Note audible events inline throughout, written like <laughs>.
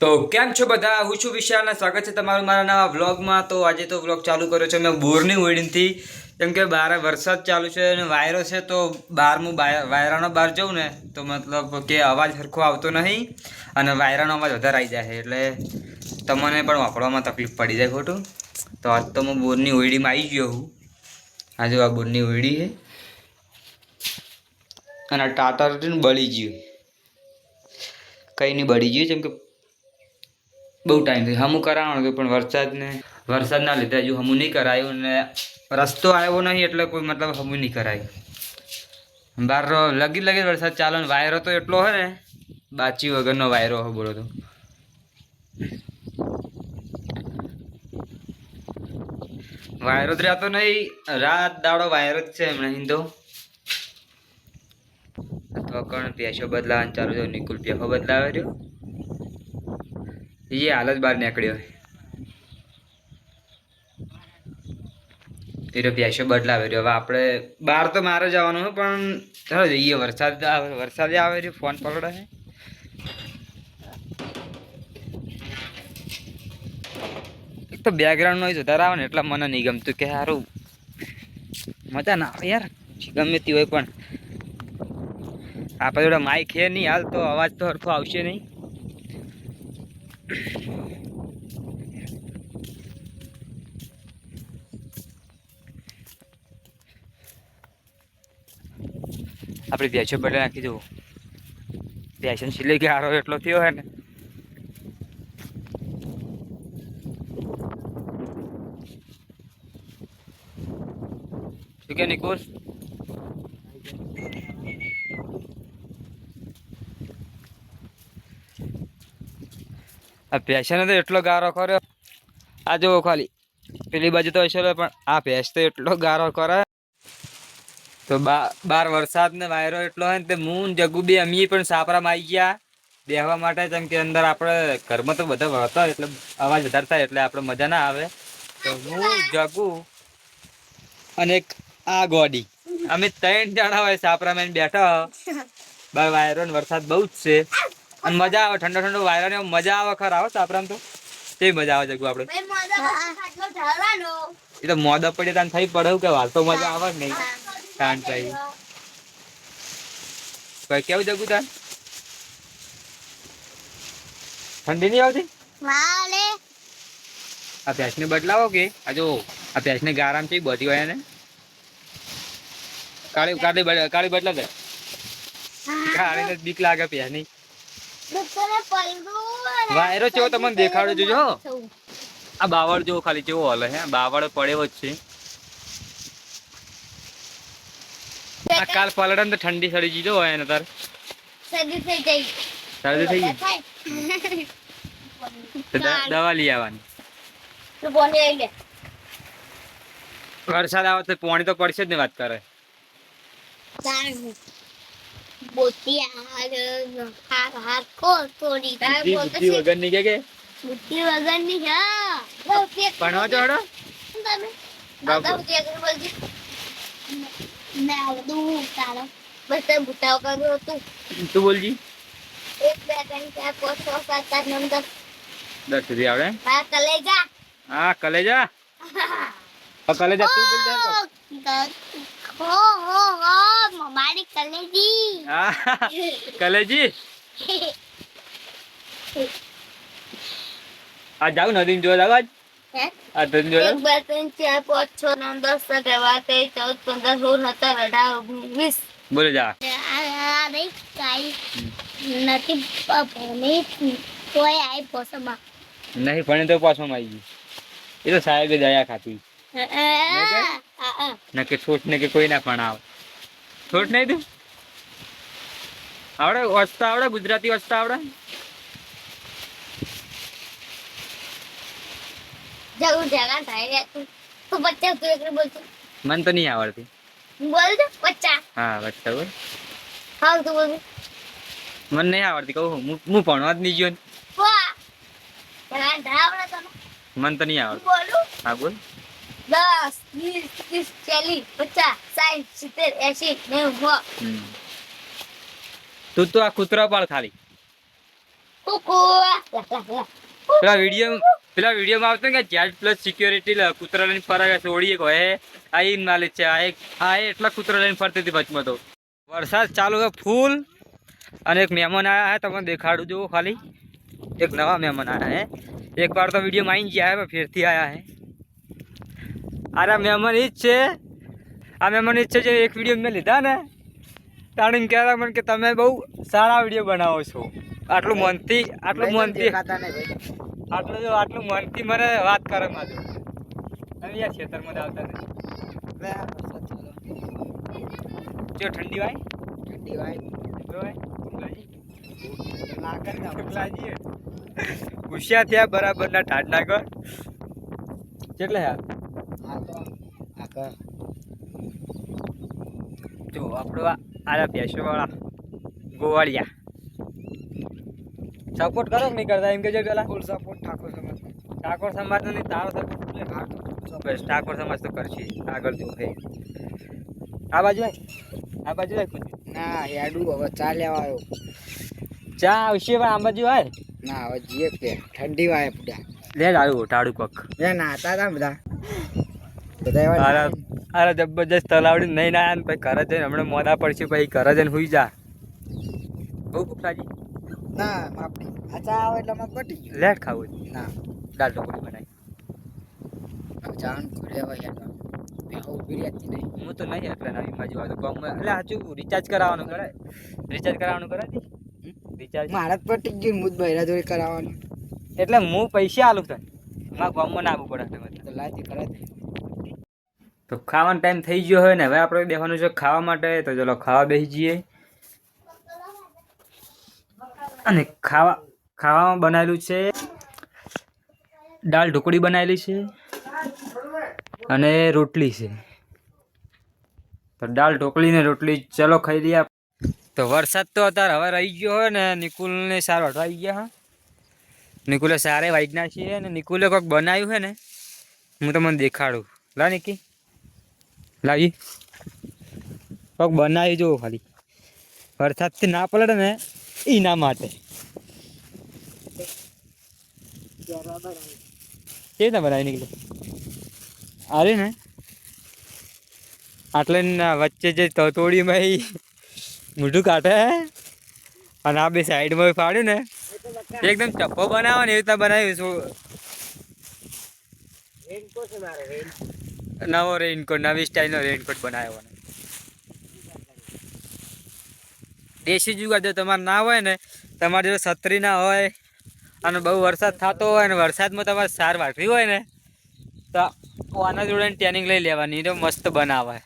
તો કેમ છો બધા? હું છું વિશાલ સ્વાગત છે તમારું મારા નવા વ્લોગમાં. તો આજે તો વ્લોગ ચાલુ કર્યો છે મેં બોરની વેડિંગથી કેમ કે બહાર વરસાદ ચાલુ છે અને વાયરો છે તો બહાર હું બાય- વાયરાનો બહાર જઉં ને, તો મતલબ કે અવાજ સરખો આવતો નહીં અને વાયરાનો અવાજ વધારે આવી જાય એટલે તમને પણ વાપરવામાં તકલીફ પડી જાય ખોટું. તો આજ તો હું બોરની ઓયડીમાં આવી ગયો હું. આજે આ બોરની ઓયડી છે. અને ટાટા બળી ગયું. કંઈ નહીં, બળી ગયું. જેમ કે બહુ ટાઈમ થયો. હમું કરાવવાનું હતું પણ વરસાદને, વરસાદના લીધે હજુ હમું નહીં કરાયું ને રસ્તો આવ્યો નહીં એટલે કોઈ મતલબ હમું નહીં કરાયું. બહાર લગી લગી વરસાદ ચાલે ને વાયરો તો એટલો હોય ને, બાચી વગરનો વાયરો હો બોલો તો. વાયરો જ રહેતો નહીં. રાત દાડો વાયરો જ છે એમણે હિન્દુ તો કણ પેશો બદલાવાનું ચાલુ છે નિકુલ પેશો બદલાવે રહ્યો. એ હાલ જ બહાર નીકળ્યો. એ પેશો બદલાવે રહ્યો. હવે આપણે બહાર તો મારે જવાનું હોય પણ ચાલો જઈએ. વરસાદ વરસાદ આવે રહ્યો. ફોન પકડે છે તો બેકગ્રાઉન્ડ નોઈઝ વધારે આવે ને એટલે મને નહીં ગમતું કે સારું મજા ના આવે યાર. ગમે તે હોય પણ. આપણે જોડે માઇક છે નહીં, હાલ તો અવાજ તો હરખો આવશે નહીં. આપણે ભેંસો બદલે નાખી ભેંસન સિલાઈ કે હારો એટલો થયો હે ને. શું કે નિકુલ? આ ભેંસને તો એટલો ગારો કર્યો. આ જુઓ ખાલી. પેલી બાજુ તો હશે પણ આ ભેંસ તો એટલો ગારો કરે. તો બાર વરસાદ ને વાયરો એટલો હોય ને તે હું જગુ બી અમી પણ સાપરામાં આવી ગયા. બેહવા માટે જેમ કે અંદર આપણે ઘરમાં તો બધા હતા એટલે અવાજ વધારે થાય એટલે આપણે મજા ના આવે. તો હું, જગુ અને એક આ ગોડી. અમે ત્રણ જણા હોય સાપરામાં બેઠા બાર વાયરો ને વરસાદ બહુ જ છે. અને મજા આવે ઠંડો ઠંડો વાયરા ને મજા આવે ખરા આવે સાપરામ તો. તે મજા આવે જગુ આપણે એ તો મોદા પડે તાન થઈ પડે કે વાર તો મજા આવે જ નહીં. શાંત થઈ. કોઈ કેવું જગુ તાન ઠંડી નહીં આવતી? આ ભેંસને બદલાવો કે? આ જો આ ભેંસને ગારામ છે બધી હોય ને કાળી કાળી કાળી બદલા દે. કાળીને બીક લાગે ભેંસની. વાયરો ચેવો તમને દેખાડો જોજો હો. આ બાવળ જો ખાલી કેવો હલે હે. બાવળ પડેવો જ છે. આ કાલ પલડે ને તો ઠંડી સડી જીજો હોય ને તાર. શરદી થઈ ગઈ. સદી થઈ ગઈ? દવા લઈ આવવાની. વરસાદ આવે તો પાણી તો પડશે જ ને વાત કરે. બુદ્ધિ બુદ્ધિ વગરની કે કે બુદ્ધિ વગરની છે ભણવા ચોડો તમે બાપુ. આગળ આગળ બોલજે. મેં આવડું તારો બસ તે ભૂતાઓ કર્યું તું બોલજી એક બે ત્રણ ચાર પાંચ છ સાત આઠ નવ દસ દસ સુધી આવડે મારા કલેજા હા કલેજા <laughs> કલેજા તું બોલ દે હો હો હો મારી કલેજી. હા કલેજી? આ જાવ નદીને જોવા જાવ આજ. આ નદીને જોવા એક બે ત્રણ ચાર પાંચ છ નવ દસ અગિયાર તેર ચૌદ પંદર સોળ સત્તર અઢાર ઓગણીસ. વીસ જા. આ નહીં કાંઈ નથી ભણી આઈ પોસમાં નહીં ભણે તો પાછો આવી ગયું. એ તો સાહેબે દયા ખાતી ના કે છોટ ને કે કોઈ ના પણ આવે. છોટ નહીં તું આવડે વાંચતા આવડે ગુજરાતી વાંચતા આવડે? જવું જગા થાય રે તું. તું બચ્ચા તું એકલું બોલતું મને તો નહીં આવડતી. બોલ દે બચ્ચા હા બચ્ચા બોલ. હા તું બોલ. મને નહીં આવડતી કહું હું. હું ભણવા જ નહીં ગયો ને. મને તો નહીં આવડતું. બોલું. હા બોલ. દસ વીસ ત્રીસ ચાલીસ પચાસ સાઠ સિત્તેર એસી નેવું સો. તું તો આ કૂતરા પાડ ખાલી. પેલા લા. પેલા વીડિયો પેલા વિડીયોમાં આવતો કે જેડ પ્લસ સિક્યોરિટી કૂતરા લઈને ફરાવ્યા છે ઓળી એક હોય. આ ઈ માલિક છે આ એક આ એ એટલા કૂતરા લઈને ફરતી હતી વચમાં તો. વરસાદ ચાલુ છે ફૂલ. અને એક મહેમાન આવ્યા હે તમને દેખાડું જોવો ખાલી. એક નવા મહેમાન આવ્યા હે. એક વાર તો વિડીયોમાં આવી ગયા હે ફેરથી આવ્યા હે. અરે મહેમાન ઈ જ છે. આ મહેમાન ઈ જ છે જે એક વીડિયો મેં લીધા ને. તાણીને કહેતા મને કે તમે બહુ સારા વીડિયો બનાવો છો. આટલું મનથી આટલું મનથી. આટલું જો આટલું મનથી મને વાત કરે માજો તમે યાર ખેતરમાં જ આવતા નથી. જો ઠંડી વાય. ઠંડી વાય. ગુસ્સા થયા બરાબર ના ઠાડ ના કેટલા યાર જો આપણો આરા ભેંસો વાળા ગોવાળિયા. સપોર્ટ કરો નહીં કરતા? એમ કે જો પેલા. ફૂલ સપોર્ટ ઠાકોર સમાજ ઠાકોર સમાજ નો નહીં તારો સપોર્ટ બસ ઠાકોર સમાજ તો કરશે. આગળ જો હે. આ બાજુ આ બાજુ ના યાડુ હવે ચા લેવા આવ્યો. ચા આવશે પણ આ બાજુ આવે ના હવે જીએ કે ઠંડી વાય પૂડા લે લાડુ ટાળું કોક. એ નાતા હતા બધા. બધા એવા અરે જબરજસ્ત તલાવડી નહીં ના ને પછી ઘરે જઈને હમણાં મોડા પડશે પછી ઘરે જઈને હુઈ જા. બહુ લાગી? ના આપણી આ ચા આવે એટલે અમારે પટી ગયું. લેટ ખાવું ના. દાળ ઢોકળી બનાવી. જાણ હવે યાર હું તો નહીં એટલે નવી બાજુ આવતો ગામમાં એટલે સાચું રિચાર્જ કરાવવાનું કરે? રિચાર્જ કરાવવાનું કરે રિચાર્જ મારા પર ટીક ગયું મુદ બૈરા જોડે કરાવવાનું. એટલે હું પૈસા આલું તને. મારા ગામમાં ના આવવું પડે. તો લાતી કરાય તો ખાવાનો ટાઈમ થઈ ગયો હોય ને, હવે આપણે બેસવાનું છે ખાવા માટે, તો ચલો ખાવા બેસી જઈએ. અને ખાવા, ખાવામાં બનાવેલું છે દાળ ઢોકળી બનાવેલી છે અને રોટલી છે. તો દાળ ઢોકળી ને રોટલી ચલો ખાઈ લઈએ તો વરસાદ તો અત્યારે હવે રહી ગયો હોય ને, નિકુલને સારો આવી ગયા, હા. નિકુલે સારે વાઈજના છીએ અને નિકુલે કોઈક બનાવ્યું છે ને, હું તમને દેખાડું. લા નિકી. લાવી. કોક બનાવી જુઓ ખાલી. વરસાદથી ના પલડે ને એના માટે. કેવી રીતના બનાવી નીકળે? અરે ને? આટલે વચ્ચે જે તોડીમાં એ મોઢું કાઢે. અને આ બે સાઈડમાં ફાડ્યું ને. એકદમ ચપ્પો બનાવો ને એવી રીતના બનાવ્યું શું નવો રેઇનકોટ નવી સ્ટાઇલનો રેઇનકોટ બનાવ્યો દેશી જુગાર જો તમારે ના હોય ને તમારી જોડે છત્રી ના હોય અને બહુ વરસાદ થતો હોય ને વરસાદમાં તમારે સાર વાટવી હોય ને તો આના જોડે ટ્રેનિંગ લઈ લેવાની તો મસ્ત બનાવે.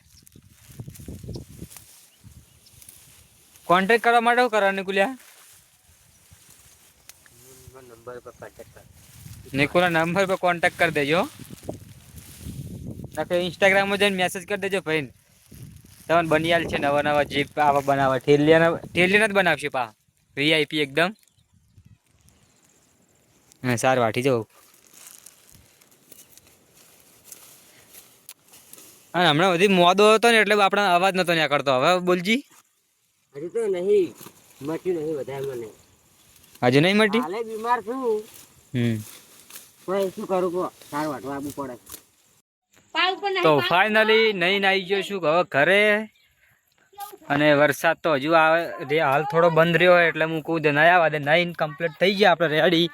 કોન્ટેક્ટ કરવા માટે શું કરવાનું નિકુલિયા? નિકુલા નંબર પર કોન્ટેક્ટ કરી દેજો. નાખે ઇન્સ્ટાગ્રામમાં જઈને મેસેજ કરી દેજો ભાઈ તમને બનિયાલ છે નવા નવા જીપ આવા બનાવવા. ઠેલિયાના ઠેલિયાના જ બનાવશે પા. વીઆઈપી એકદમ. હા સાર વાટી જવું હા હમણાં બધી મોદો હતો ને એટલે આપણા અવાજ નતો નીકળતો હવે બોલજી. હજુ તો નહીં મટ્યું નહીં વધારે મને. હજુ નહીં મટ્યું હાલે બીમાર છું. હમ. કોઈ શું કરું કો સાર વાટવા આવવું પડે. તો ફાઇનલી નહીં આવી ગયો છું હવે ઘરે અને વરસાદ તો હજુ આવે હાલ થોડો બંધ રહ્યો હોય એટલે હું કહું નહીં આવે નહીં કમ્પ્લીટ થઈ ગયા આપણે રેડી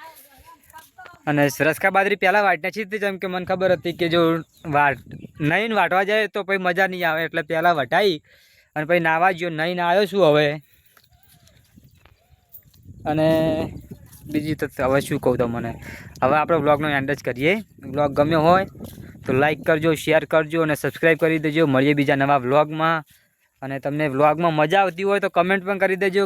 અને રસકા બાદરી પહેલાં વાટને છીતી જેમ કે મને ખબર હતી કે જો વાટ નહીં વાટવા જાય તો પછી મજા નહીં આવે એટલે પહેલાં વટાઈ અને પછી નાવા ગયો નહીં આવ્યો છું હવે. અને બીજી તો હવે શું કહું તમને? હવે આપણે બ્લોગનો એન્ડ જ કરીએ. વ્લોગ ગમ્યો હોય તો લાઈક કરજો શેર કરજો અને સબસ્ક્રાઈબ કરી દેજો. મળીએ બીજા નવા વ્લોગમાં અને તમને વ્લોગમાં મજા આવતી હોય તો કમેન્ટ પણ કરી દેજો.